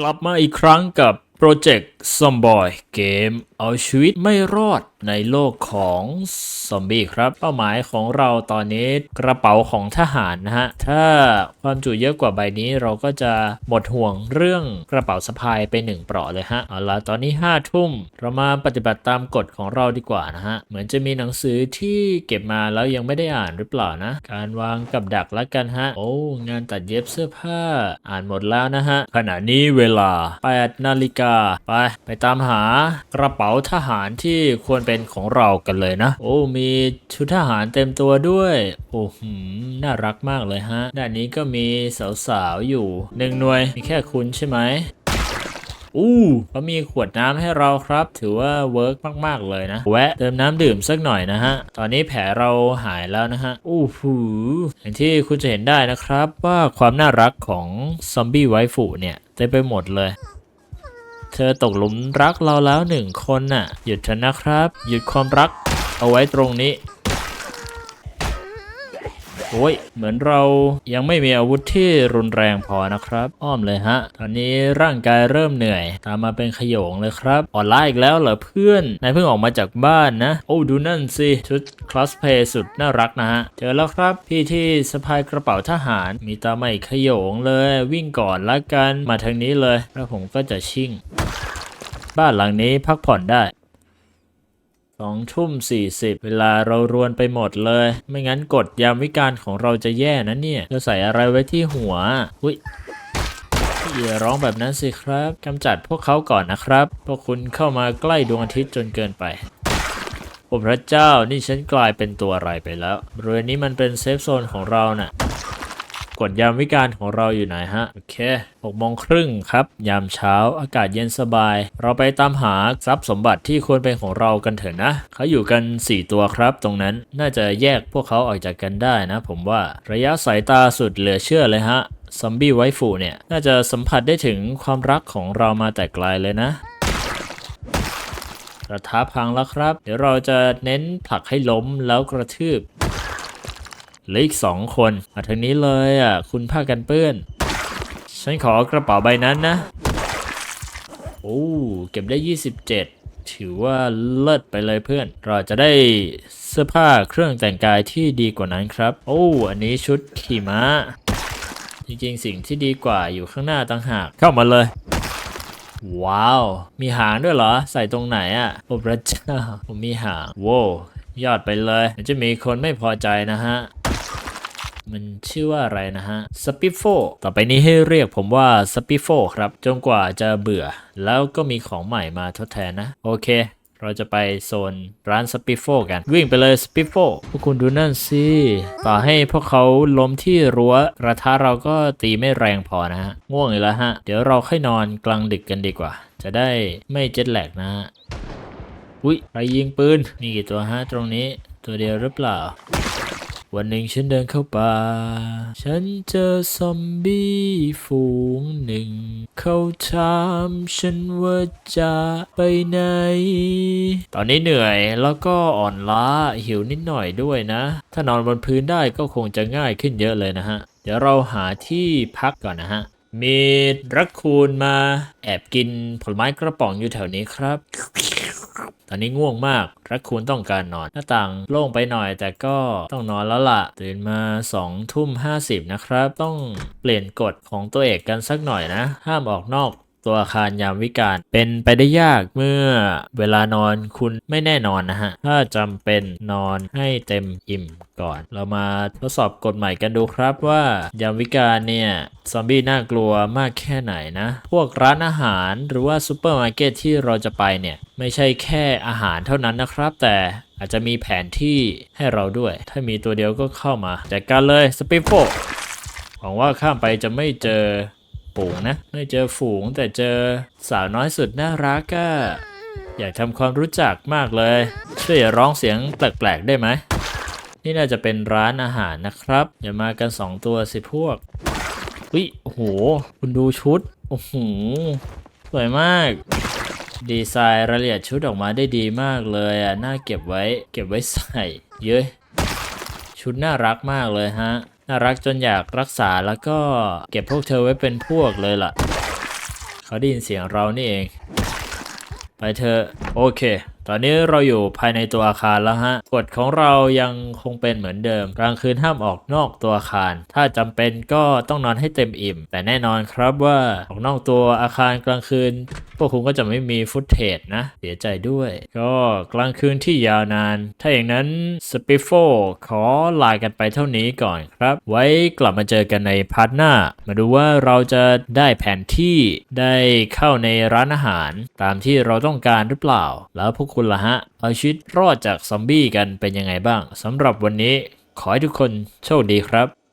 กลับมาอีกครั้งกับโปรเจกต์ซอมบอยเกมเอาชีวิตไม่รอด ในโลกของซอมบี้ครับ เป้าหมายของเราตอนนี้กระเป๋าของทหารนะฮะ ถ้าความจุเยอะกว่าใบนี้เราก็จะหมดห่วงเรื่องกระเป๋าสะพายไปหนึ่งเปราะเลยฮะ เอาละตอนนี้5้าทุ่มเรามาปฏิบัติตามกฎของเราดีกว่านะฮะ เหมือนจะมีหนังสือที่เก็บมาแล้วยังไม่ได้อ่านหรือเปล่านะ การวางกับดักแล้วกันฮะ โอ้ งานตัดเย็บเสื้อผ้าอ่านหมดแล้วนะฮะ ขณะนี้เวลา8นาฬิกาไปไปตามหากระเป๋าทหารที่ควรเป็นของเรากันเลยนะ โอ้ มีชุดทหารเต็มตัวด้วย โอ้หืมน่ารักมากเลยฮะ ด้านนี้ก็มีสาวๆอยู่หนึ่งหน่วย มีแค่คุณใช่ไหมอู้เขามีขวดน้ำให้เราครับ ถือว่าเวิร์กมากๆเลยนะ แวะเติมน้ำดื่มสักหน่อยนะฮะ ตอนนี้แผลเราหายแล้วนะฮะ อู้หูอย่างที่คุณจะเห็นได้นะครับว่าความน่ารักของซอมบี้ไวฟูเนี่ยเต็มไปหมดเลย เธอตกหลุมรักเราแล้วหนึ่งคนน่ะ หยุดเถอะนะครับ หยุดความรักเอาไว้ตรงนี้ โอ้ย เหมือนเรายังไม่มีอาวุธที่รุนแรงพอนะครับ อ้อมเลยฮะ ตอนนี้ร่างกายเริ่มเหนื่อย ตามมาเป็นขยงเลยครับ ออนไลน์อีกแล้วเหรอเพื่อน นายเพิ่งออกมาจากบ้านนะ โอ้ดูนั่นสิ ชุดคลอสเพย์สุดน่ารักนะฮะ เจอแล้วครับ พี่ที่สะพายกระเป๋าทหาร มีตาไม่ขยงเลย วิ่งก่อนละกัน มาทางนี้เลย แล้วผมก็จะชิ่ง บ้านหลังนี้พักผ่อนได้ สองทุ่มสี่สิบเวลาเรารวนไปหมดเลย ไม่งั้นกฎยามวิการของเราจะแย่นะเนี่ยจะใส่อะไรไว้ที่หัวอุ้ยอย่าร้องแบบนั้นสิครับกำจัดพวกเขาก่อนนะครับ พวกคุณเข้ามาใกล้ดวงอาทิตย์จนเกินไปโอ้พระเจ้านี่ฉันกลายเป็นตัวอะไรไปแล้วบริเวณนี้มันเป็นเซฟโซนของเราน่ะ กฎยามวิการของเราอยู่ไหนฮะ โอเคหกโมงครึ่งครับ ยามเช้าอากาศเย็นสบาย เราไปตามหาทรัพย์สมบัติที่ควรเป็นของเรากันเถอะนะ เขาอยู่กัน 4 ตัวครับ ตรงนั้นน่าจะแยกพวกเขาออกจากกันได้นะ ผมว่าระยะสายตาสุดเหลือเชื่อเลยฮะซอมบี้ไวฟูเนี่ย น่าจะสัมผัสได้ถึงความรักของเรามาแต่ไกลเลยนะกระทะพังแล้วครับ เดี๋ยวเราจะเน้นผลักให้ล้มแล้วกระทืบ เหลืออีกสองคนมาทางนี้เลยอะคุณผ้ากันเปื้อน ฉันขอกระเป๋าใบนั้นนะ โอ้เก็บได้ 27 ถือว่าเลิศไปเลยเพื่อน เราจะได้เสื้อผ้าเครื่องแต่งกายที่ดีกว่านั้นครับ โอ้อันนี้ชุดขี่ม้า จริงๆ สิ่งที่ดีกว่าอยู่ข้างหน้าต่างหากเข้ามาเลยว้าว มีหางด้วยเหรอ ใส่ตรงไหนอะ โอ้พระเจ้าผมมีหาง โว้ยอดไปเลย จะมีคนไม่พอใจนะฮะ มันชื่อว่าอะไรนะฮะสปิโฟต่อไปนี้ให้เรียกผมว่าสปิโฟครับ จนกว่าจะเบื่อ แล้วก็มีของใหม่มาทดแทนนะ โอเค เราจะไปโซนร้านสปิโฟกัน วิ่งไปเลยสปิโฟพวกคุณดูนั่นสิ ต่อให้พวกเขาล้มที่รั้วกระทะเราก็ตีไม่แรงพอนะฮะ ง่วงอีกแล้วฮะ เดี๋ยวเราค่อยนอนกลางดึกกันดีกว่า จะได้ไม่เจ็ตแหลกนะฮะ อุ้ยใครยิงปืน มีกี่ตัวฮะตรงนี้ ตัวเดียวหรือเปล่า วันหนึ่งฉันเดินเข้าป่า ฉันเจอซอมบี้ฝูงหนึ่ง เขาถามฉันว่าจะไปไหน ตอนนี้เหนื่อยแล้วก็อ่อนล้าหิวนิดหน่อยด้วยนะ ถ้านอนบนพื้นได้ก็คงจะง่ายขึ้นเยอะเลยนะฮะ เดี๋ยวเราหาที่พักก่อนนะฮะ มีรักคูนมาแอบกินผลไม้กระป๋องอยู่แถวนี้ครับ ตอนนี้ง่วงมาก รักคูนต้องการนอน หน้าต่างโล่งไปหน่อยแต่ก็ต้องนอนแล้วล่ะ ตื่นมา2ทุ่ม50นะครับ ต้องเปลี่ยนกฎของตัวเอกกันสักหน่อยนะ ห้ามออกนอก ตัวอาคารยามวิการเป็นไปได้ยากเมื่อเวลานอนคุณไม่แน่นอนนะฮะ ถ้าจำเป็นนอนให้เต็มอิ่มก่อน เรามาทดสอบกฎใหม่กันดูครับว่ายามวิการเนี่ยซอมบี้น่ากลัวมากแค่ไหนนะ พวกร้านอาหารหรือว่าซูเปอร์มาร์เก็ตที่เราจะไปเนี่ยไม่ใช่แค่อาหารเท่านั้นนะครับ แต่อาจจะมีแผนที่ให้เราด้วย ถ้ามีตัวเดียวก็เข้ามาจัดการเลยสปิโฟหวังว่าข้ามไปจะไม่เจอ ฝูงนะ ไม่เจอฝูงแต่เจอสาวน้อยสุดน่ารักก็อยากทำความรู้จักมากเลยช่วยร้องเสียงแปลกๆได้ไหม นี่น่าจะเป็นร้านอาหารนะครับ อย่ามากันสองตัวสิพวกวิโอ้โห คุณดูชุด โอ้โห สวยมาก ดีไซน์รายละเอียดชุดออกมาได้ดีมากเลยอะ น่าเก็บไว้ เก็บไว้ใส่ เย้ย ชุดน่ารักมากเลยฮะ น่ารักจนอยากรักษาแล้วก็เก็บพวกเธอไว้เป็นพวกเลยล่ะ เขาได้ยินเสียงเรานี่เอง ไปเถอโอเค ตอนนี้เราอยู่ภายในตัวอาคารแล้วฮะ กฎของเรายังคงเป็นเหมือนเดิม กลางคืนห้ามออกนอกตัวอาคาร ถ้าจำเป็นก็ต้องนอนให้เต็มอิ่ม แต่แน่นอนครับว่าออกนอกตัวอาคารกลางคืนพวกคุณก็จะไม่มีฟุตเทจนะ เสียใจด้วย ก็กลางคืนที่ยาวนาน ถ้าอย่างนั้นสปิฟโฟขอลากันไปเท่านี้ก่อนครับ ไว้กลับมาเจอกันในพาร์ทหน้า มาดูว่าเราจะได้แผนที่ได้เข้าในร้านอาหาร ตามที่เราต้องการหรือเปล่า แล้วพวกคุณล่ะฮะ เอาชีวิตรอดจากซอมบี้กันเป็นยังไงบ้างสำหรับวันนี้ ขอให้ทุกคนโชคดีครับ